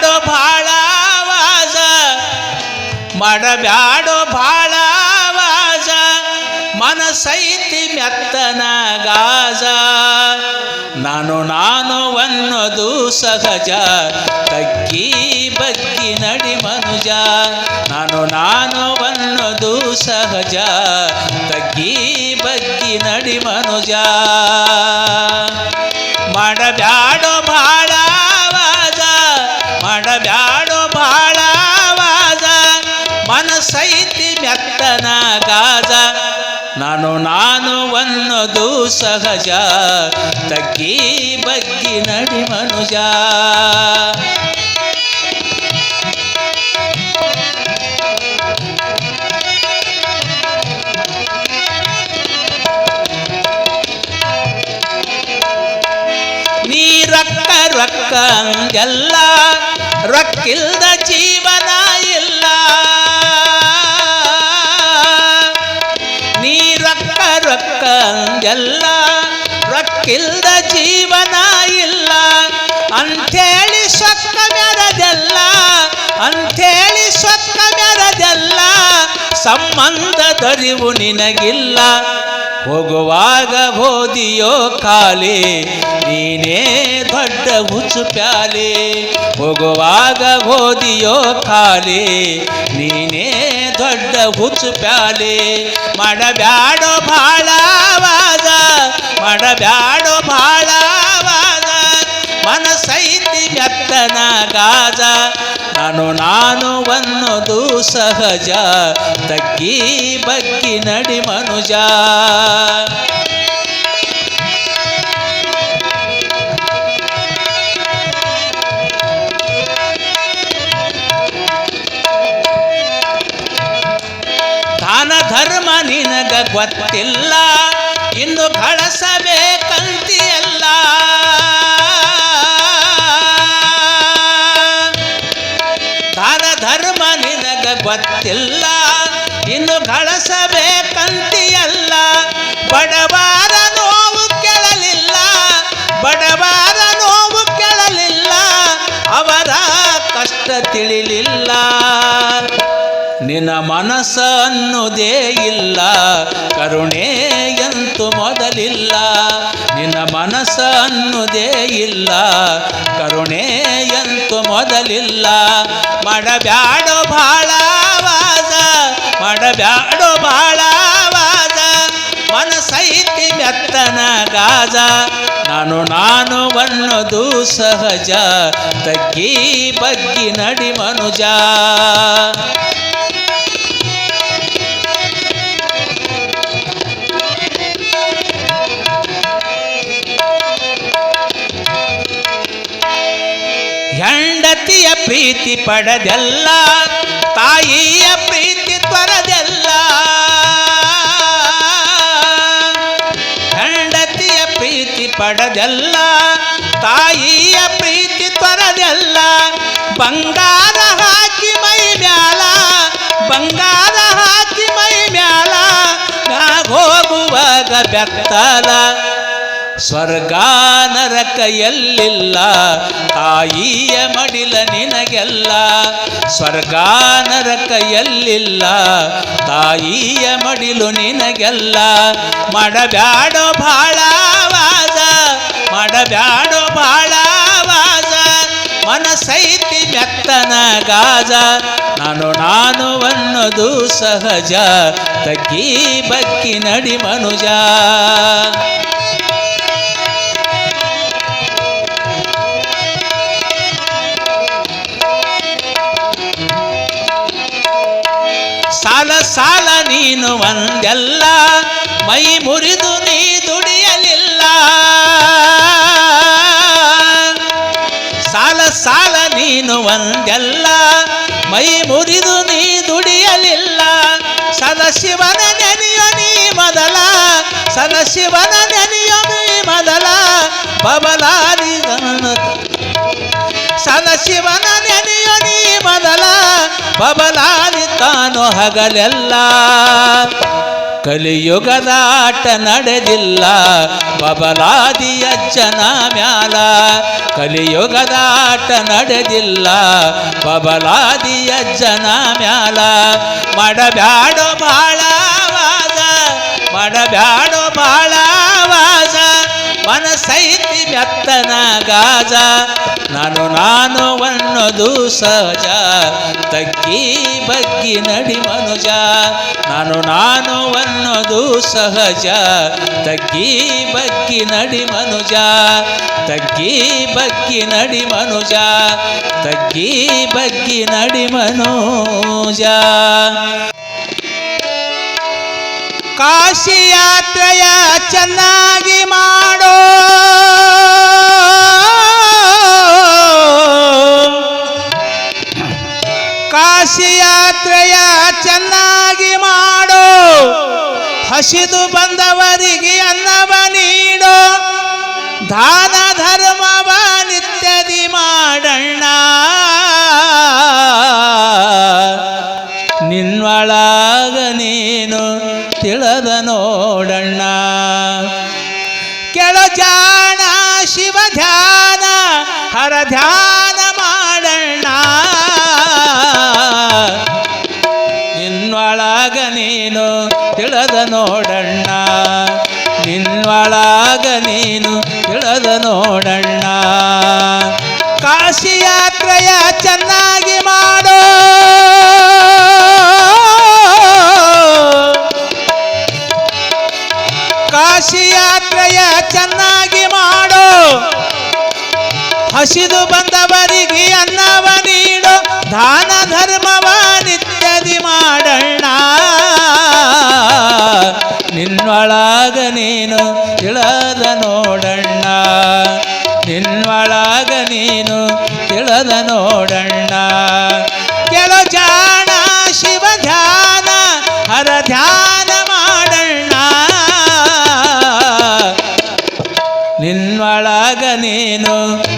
ಮಾಡಬ್ಯಾಡೋ ಭಾಳ ವಾಸ ಮಾಡಬ್ಯಾಡೋ ಭಾಳ ವಾಸ ಮನಸೈತಿ ಮೆತ್ತನ ಗಾಜ. ನಾನು ನಾನು ಅನ್ನೋದು ಸಹಜ. ತಗ್ಗಿ ಬಗ್ಗಿ ನಡಿ ಮನುಜ. ನಾನು ನಾನು ಅನ್ನೋದು ಸಹಜ. ತಗ್ಗಿ ಬಗ್ಗಿ ನಡಿ ಮನುಜ. ಮಾಡಬ್ಯಾಡೋ ನಾನು ನಾನು ಸಹಜ. ತಗ್ಗಿ ಬಗ್ಗಿ ನಡಿ ಮನುಜ. ನೀ ರೊಕ್ಕ ರೊಕ್ಕ ಎಲ್ಲ ರೊಕ್ಕಿಲ್ದ ಜೀವನ ನೆರದೆಲ್ಲ ಸಂಬಂಧ ದರಿವು ನಿನಗಿಲ್ಲ. ಹೋಗುವಾಗ ಹೋದಿಯೋ ಖಾಲಿ ನೀನೇ ದೊಡ್ಡ ಹುಚ್ಚು ಪ್ಯಾಲಿ. ಹೋಗುವಾಗ ಹೋದಿಯೋ ಖಾಲಿ ನೀನೇ ದೊಡ್ಡ ಹುಚ್ಚು ಪ್ಯಾಲಿ. ಮಾಡಬ್ಯಾಡೋ ಭಾಳ ಮಾಡ ಮಾಡಬ್ಯಾಡೋ ಭಾಳ ವಾದ ಮನಸೈತಿ ಮೆತ್ತನ ಗಾಜ. ನಾನು ನಾನು ಅನ್ನೋದು ಸಹಜ. ತಗ್ಗಿ ಬಗ್ಗಿ ನಡಿ ಮನುಜ. ಧರ್ಮ ನಿನಗ ಗೊತ್ತಿಲ್ಲ. ಇನ್ನು ಗಳಿಸಬೇಕಂತಿಯಲ್ಲ ಗೊತ್ತಿಲ್ಲ ಇನ್ನು ಗಳಿಸಬೇಕಂತಿಯಲ್ಲ. ಬಡವಾರ ನೋವು ಕೇಳಲಿಲ್ಲ. ಬಡವಾರ ನೋವು ಕೇಳಲಿಲ್ಲ. ಅವರ ಕಷ್ಟ ತಿಳಿಲಿಲ್ಲ. ನಿನ್ನ ಮನಸ್ಸನ್ನುದೇ ಇಲ್ಲ. ಕರುಣೆ ಎಂತು ಮೊದಲಿಲ್ಲ. ನಿನ್ನ ಮನಸ್ಸನ್ನುದೇ ಇಲ್ಲ. ಕರುಣೆ ಎಂತು ಮೊದಲಿಲ್ಲ. ಮಡಬ್ಯಾಡೋ ಭಾಳ ಮಾಡಬ್ಯಾಡೋ ಬಾಳವಾದ, ಮನಸೈತಿ ಮೆತ್ತನ ಗಾಜ. ನಾನು ನಾನು ಅನ್ನೋದು ಸಹಜ, ತಗ್ಗಿ ಬಗ್ಗಿ ನಡಿ ಮನುಜ. ಹೆಂಡತಿಯ ಪ್ರೀತಿ ಪಡೆದೆಲ್ಲ, ತಾಯಿಯ ಪ್ರೀತಿ ಪಡೆದೆಲ್ಲ, ತಾಯಿಯ ಪ್ರೀತಿ ತೊರೆದೆಲ್ಲ, ಬಂಗಾರ ಹಾಕಿ ಮೈ ಮ್ಯಾಲ, ಬಂಗಾರ ಹಾಕಿ ಮೈ ಮ್ಯಾಲ ಹೋಗುವಾಗ ಬೆತ್ತಲ ಸ್ವರ್ಗ ನರಕ ಎಲ್ಲಿಲ್ಲ ತಾಯಿಯ ಮಡಿಲ ನಿನಗೆಲ್ಲ. ಸ್ವರ್ಗ ನರಕ ಎಲ್ಲಿಲ್ಲ ತಾಯಿಯ ಮಡಿಲು ನಿನಗೆಲ್ಲ. ಮಾಡಬ್ಯಾಡೋ ಭಾಳ ಮಾಡಬ್ಯಾಡೋ ಬಾಳ ವಾಜ ಮನಸೈತಿ ಮೆತ್ತನ ಗಾಜ. ನಾನು ನಾನು ಅನ್ನೋದು ಸಹಜ. ತಗ್ಗಿ ಬಕ್ಕಿ ನಡಿ ಮನುಜ. ಸಾಲ ಸಾಲ ನೀನು ಒಂದೆಲ್ಲ. ಮೈ ಮುರಿದು ನೀ ನೀನು ಒಂದೆಲ್ಲ, ಮೈ ಮುರಿದು ನೀ ದುಡಿಯಲಿಲ್ಲ. ಸದಶಿವನ ನೆನೆಯೋ ನೀ ಮೊದಲ, ಸದಶಿವನ ನೆನೆಯೋ ನೀ ಮೊದಲ, ಬಬಲಾದಿ ಸದಶಿವನ ನೆನೆಯೋ ನೀ ಮೊದಲ, ಬಬಲಾದಿ ಹಗಲೆಲ್ಲ. ಕಲಿಯುಗದಾಟ ನಡೆದಿಲ್ಲ ಬಬಲಾದಿ ಜನ ಮ್ಯಾಲ. ಕಲಿಯುಗದಾಟ ನಡೆದಿಲ್ಲ ಬಬಲಾದಿ ಜನ ಮ್ಯಾಲ. ಮಡಬ್ಯಾಡೋ ಬಾಳ ಮಡಬ್ಯಾಡೋ ಬಾಳ ಮನಸೈತಿ ಮೆತ್ತನ ಗಾಜ. ನಾನು ನಾನು ಅನ್ನೋದು ಸಹಜ. ತಗ್ಗಿ ಬಗ್ಗಿ ನಡಿ ಮನುಜ. ನಾನು ನಾನು ಅನ್ನೋದು ಸಹಜ. ತಗ್ಗಿ ಬಗ್ಗಿ ನಡಿ ಮನುಜ. ತಗ್ಗಿ ಬಗ್ಗಿ ನಡಿ ಮನುಜ. ತಗ್ಗಿ ಬಗ್ಗಿ ನಡಿ ಮನುಜ. ಕಾಶಿ ಯಾತ್ರೆಯ ಚೆನ್ನಾಗಿ ಮಾಡೋ. ಕಾಶಿ ಯಾತ್ರೆಯ ಚೆನ್ನಾಗಿ ಮಾಡೋ. ಹಸಿದು ಬಂದವರಿಗೆ ಅನ್ನವ ನೀಡೋ. ದಾನ ಧರ್ಮವ ನಿತ್ಯದಿ ಮಾಡಣ್ಣ. ನೋಡಣ್ಣ. ಕೆಳ ಜಾಣ ಶಿವ ಧ್ಯಾನ, ಹರ ಧ್ಯಾನ ಮಾಡಣ್ಣ. ನಿನ್ವಳಾಗ ನೀನು ತಿಳದ ನೋಡಣ್ಣ. ನಿನ್ವಳಾಗ ನೀನು ತಿಳದ ನೋಡಣ್ಣ. ಕಾಶಿ ಯಾತ್ರೆಯ ಚೆನ್ನಾಗಿ ಕಾಶಿ ಯಾತ್ರೆಯ ಚೆನ್ನಾಗಿ ಮಾಡು. ಹಸಿದು ಬಂದವರಿಗೆ ಅನ್ನವ ನೀಡು. ದಾನ ಧರ್ಮವ ನಿತ್ಯದಿ ಮಾಡಣ್ಣ. ನಿನ್ನೊಳಗ ನೀನು ತಿಳದ ನೋಡಣ್ಣ. ನಿನ್ನೊಳಗ ನೀನು ತಿಳದ ನೋಡಣ್ಣ. ಕೆಲ ಜಾಣ ನೀನು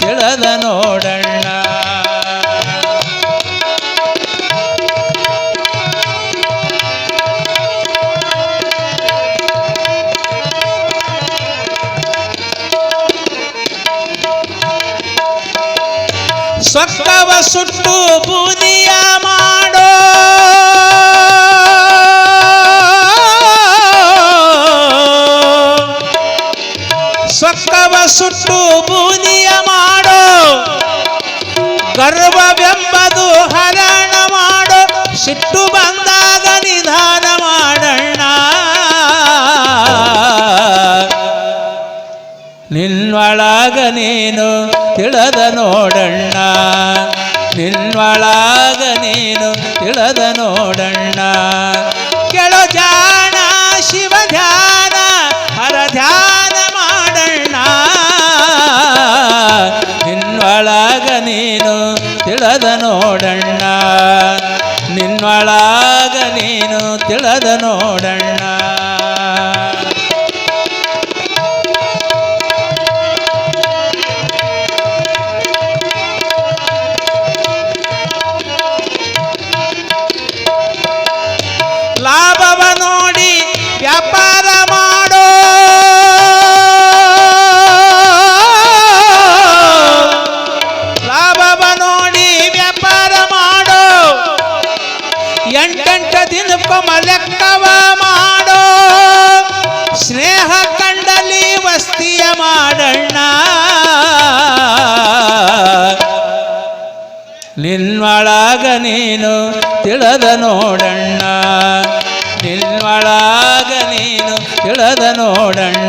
ತಿಳದ ನೋಡಣ್ಣ. ಸೊಕ್ಕವ ಸುಟ್ಟು ಬೂದಿಯ ಮಾಡೋ. ಸುಟ್ಟು ಬೂನಿಯ ಮಾಡೋ. ಗರ್ವವೆಂಬದು ಹರಣ ಮಾಡೋ. ಸಿಟ್ಟು ಬಂದಾಗ ನಿಧಾನ ಮಾಡಣ್ಣ. ನಿನ್ವಳಾಗ ನೀನು ತಿಳದ ನೋಡಣ್ಣ. ನಿನ್ವಳಾಗ ನೀನು ತಿಳದ ನೋಡಣ್ಣ. ಕೆಳ ಜಾಣ ತಿಳದ ನೋಡಣ್ಣ. ನಿನ್ನೊಳಾಗ ನೀನು ತಿಳದ ನೋಡಣ್ಣ. ಎಂಟೆಂಟ ದಿನ ಲೆಕ್ಕವ ಮಾಡೋ. ಸ್ನೇಹ ಕಂಡಲಿ ವಸ್ತಿಯ ಮಾಡಣ್ಣ. ನಿನ್ವಳಾಗ ನೀನು ತಿಳದ ನೋಡಣ್ಣ. ನಿನ್ವಳಾಗ ನೀನು ತಿಳದ ನೋಡಣ್ಣ.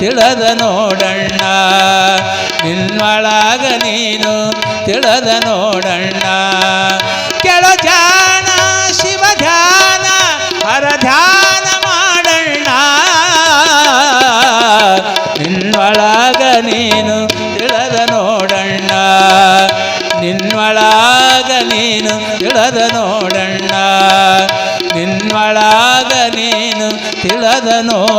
ತಿಳಿದ ನೋಡಣ್ಣ. ನಿನ್ಮಳಾಗ ನೀನು ತಿಳದ ನೋಡಣ್ಣ. ಕೆಳ ಧ್ಯಾನ, ಶಿವ ಧ್ಯಾನ, ಹರ ಧ್ಯಾನ ಮಾಡಣ್ಣ. ನಿನ್ನೊಳಗ ನೀನು ತಿಳದ ನೋಡಣ್ಣ. ನಿನ್ನೊಳಗ ನೀನು ತಿಳಿದ ನೋಡಣ್ಣ. ನಿನ್ನೊಳಗ ನೀನು ತಿಳದ ನೋಡಣ್ಣ.